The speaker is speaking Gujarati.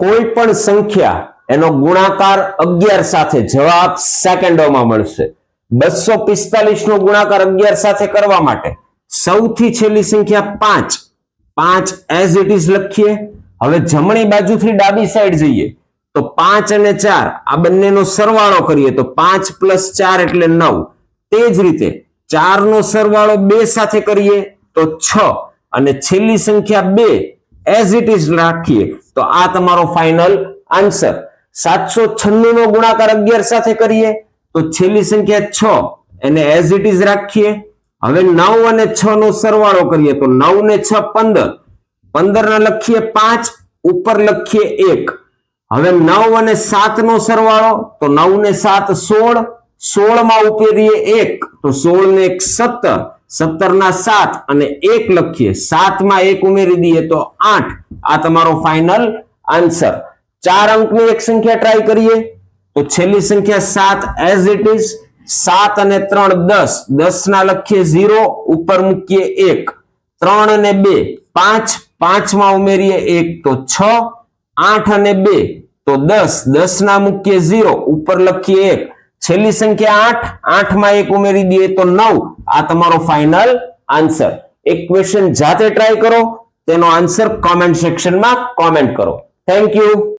કોઈ પણ સંખ્યા એનો ગુણાકાર અગિયાર સાથે જવાબ સેકન્ડોમાં મળશે. બસો પિસ્તાલીસ નો ગુણાકાર અગિયાર સાથે કરવા માટે સૌથી છેલ્લી સંખ્યા પાંચ. પાંચ એઝ ઇટ ઇઝ લખીએ. હવે જમણી બાજુથી ડાબી સાઈડ જઈએ. તો પાંચ અને ચાર, આ બંનેનો સરવાળો કરીએ તો પાંચ પ્લસ ચાર એટલે નવ. તે જ રીતે ચાર નો સરવાળો બે સાથે કરીએ તો છ. અને છેલ્લી સંખ્યા બે એઝ ઇટ ઇઝ રાખીએ, તો આ તમારો ફાઇનલ આન્સર સાતસો છન્નું નો ગુણાકાર અગિયાર સાથે કરીએ, તો છેલ્લી સંખ્યા છ. એને એઝ ઇટ ઇઝ રાખીએ. હવે નવ અને છ નો સરવાળો કરીએ, તો નવ ને છ પંદર. પંદર ને લખીએ પાંચ, ઉપર લખીએ એક. હવે નવ અને સાત નો સરવાળો, તો નવ ને સાત સોળ. સોળમાં ઉમેરીએ એક, તો સોળ ને એક સત્તર. સત્તર ના સાત અને એક લખીએ. સાતમાં એક ઉમેરી દઈએ તો આઠ. આ તમારો ફાઇનલ આન્સર ચાર અંકની એક સંખ્યા ટ્રાય કરીએ. તો છેલ્લી સંખ્યા સાત એઝ ઇટ ઇઝ સાત અને ત્રણ દસ. દસ ના લખીએ ઝીરો ઉપર મૂકીએ એક. ત્રણ અને બે. પાંચ. પાંચમાં ઉમેરીએ એક. તો છ. આઠ અને બે. તો દસ. દસ ના મૂકીએ ઝીરો ઉપર લખીએ એક. છેલ્લી સંખ્યા આઠ. આઠમાં એક ઉમેરી દઈએ તો નવ. આ તમારો ફાઇનલ આન્સર એક ક્વેશ્ચન જાતે ટ્રાય કરો. તેનો આન્સર કોમેન્ટ સેક્શનમાં કોમેન્ટ કરો. Thank you